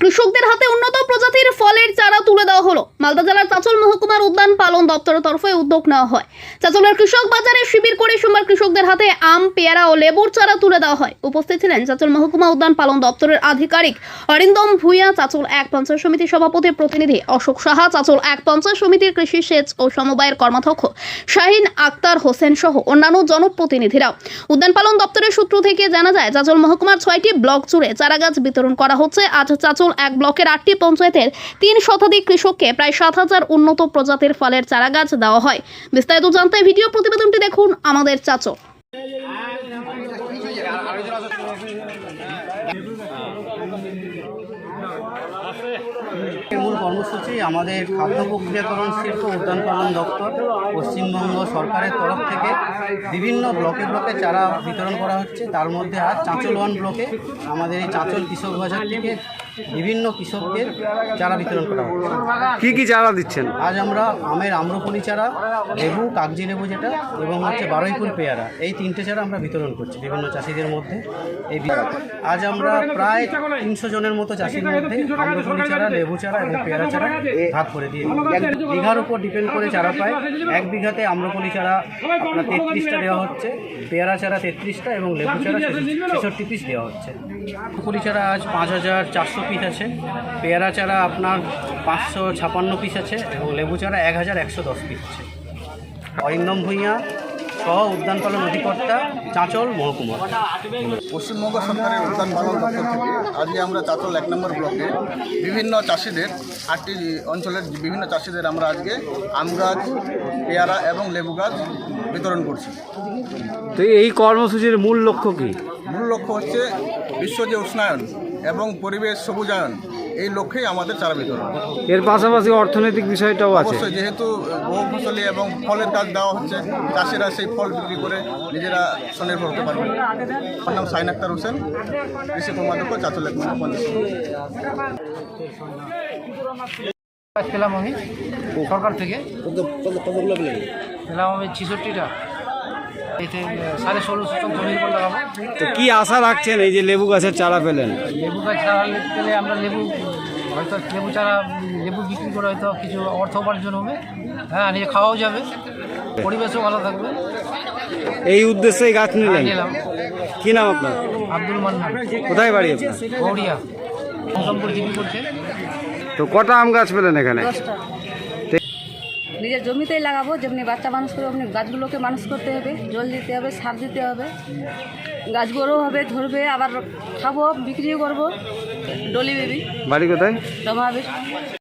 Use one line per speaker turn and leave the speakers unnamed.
কৃষকদের হাতে উন্নত প্রজাতির ফলের চারা তুলে দেওয়া হলো। মালদা জেলার চাঁচল মহকুমার উদ্যান পালন দপ্তরের তরফে উদ্যোগ নেওয়া হয়। চাঁচলের কৃষক বাজারে শিবির করে সোমবার কৃষকদের হাতে আম, পেয়ারা ও লেবুর চারা তুলে দেওয়া হয়। উপস্থিত ছিলেন চাঁচল মহকুমা উদ্যান পালন দপ্তরের আধিকারিক অরিন্দম ভূঁইয়া, চাঁচল এক পঞ্চায়েত সমিতির সভাপতির প্রতিনিধি অশোক সাহা, চাঁচল এক পঞ্চায়েত সমিতির কৃষি সেচ ও সমবায়ের কর্মাধ্যক্ষ শাহিন আক্তার হোসেন সহ অন্যান্য জনপ্রতিনিধিরাও। উদ্যান পালন দপ্তরের সূত্র থেকে জানা যায়, চাঁচল মহকুমার ছয়টি ব্লক জুড়ে চারাগাছ বিতরণ করা হচ্ছে। আজ চাঁচল এক ব্লকের আটটি পঞ্চায়েতের তিন শতাধিক কৃষককে প্রায় সাত হাজার উন্নত প্রজাতির ফলের চারাগাছ দেওয়া হয়। বিস্তারিত জানতে ভিডিও প্রতিবেদনটি দেখুন আমাদের
চাচো। মূল কর্মসূচি আমাদের খাদ্য প্রক্রিয়াকরণ শিল্প উদ্যান পালন দপ্তর, পশ্চিমবঙ্গ সরকারের তরফ থেকে বিভিন্ন ব্লকে ব্লকে চারা বিতরণ করা হচ্ছে। তার মধ্যে আজ চাঁচল ওয়ান ব্লকে আমাদের এই চাঁচল কৃষক বাজার থেকে বিভিন্ন কৃষককে চারা বিতরণ করা হচ্ছে
কি কি চারা দিচ্ছেন?
আজ আমরা আমের আম্রপলি চারা লেবু কাগজি লেবু যেটা এবং হচ্ছে বারুইপুর পেয়ারা এই তিনটে চারা আমরা বিতরণ করছি বিভিন্ন চাষিদের মধ্যে। এই আজ আমরা প্রায় তিনশো জনের মতো চাষির মধ্যে আম্রপলি চারা লেবু চারা এবং পেয়ারা চারা ভাগ করে দিয়ে। বিঘার উপর ডিপেন্ড করে চারা পায়। এক বিঘাতে আম্রপলি চারা আপনার তেত্রিশটা দেওয়া হচ্ছে পেয়ারা চারা তেত্রিশটা এবং লেবু চারা ছেষট্টি পিস দেওয়া হচ্ছে। পুকুরি চারা আজ পাঁচ হাজার চারশো পিস আছে। পেয়ারা চারা আপনার পাঁচশো ছাপান্ন পিস আছে এবং লেবু চারা এক হাজার একশো দশ পিস আছে। অরিন্দম ভূঁইয়া সহ উদ্যান পালন অধিকর্তা চাঁচল মহকুমা
পশ্চিমবঙ্গ সরকারের উদ্যান পালন দপ্তর থেকে আজকে আমরা চাঁচল এক নম্বর ব্লকে বিভিন্ন চাষিদের আটটি অঞ্চলের বিভিন্ন চাষিদের আমরা আজকে আম গাছ পেয়ারা এবং লেবু গাছ বিতরণ করছি।
তো এই কর্মসূচির মূল লক্ষ্য কি?
মূল লক্ষ্য হচ্ছে বিশ্ব যে উষ্ণায়ন এবং পরিবেশ সবুজায়ন এই লক্ষ্যেই আমাদের চারা বিতরণ।
এর পাশাপাশি অর্থনৈতিক বিষয়টাও আছে।
অবশ্যই যেহেতু বহু ফসলি এবং ফলের গাছ দেওয়া হচ্ছে চাষিরা সেই ফল বিক্রি করে নিজেরা স্বনির্ভর হতে পারবে। আমার নাম সাইন আক্তার হোসেন কৃষি কর্মাধ্যক্ষ চাঁচল এক নম্বর
পেলাম আমি সরকার থেকে। পেলাম আমি ছিষট্টিটা। সাড়ে ষোলোশো লাগাবো।
তো কি আশা রাখছেন এই যে লেবু গাছের চারা পেলেন?
লেবু গাছ চারা পেলে আমরা লেবু হয়তো লেবু চারা লেবু বিক্রি করে হয়তো কিছু অর্থ উপার্জন হবে। হ্যাঁ নিজে খাওয়াও যাবে। পরিবেশও ভালো থাকবে।
এই উদ্দেশ্যেই গাছ নিলেন?
নিলাম।
কি নাম আপনার?
আব্দুল মান্নান।
কোথায় বাড়ি আপনার?
গৌরিয়া সম্পর্ক জিপি করছে?
তো কটা আম গাছ পেলেন এখানে?
নিজের জমিতেই লাগাবো যেমনি বাচ্চা মানুষ করে অমনি গাছগুলোকে মানুষ করতে হবে জল দিতে হবে সার দিতে হবে। গাছ বড়ো হবে ধরবে আবার খাব বিক্রিও করব। Dolly baby.
বাড়ি কোথায়?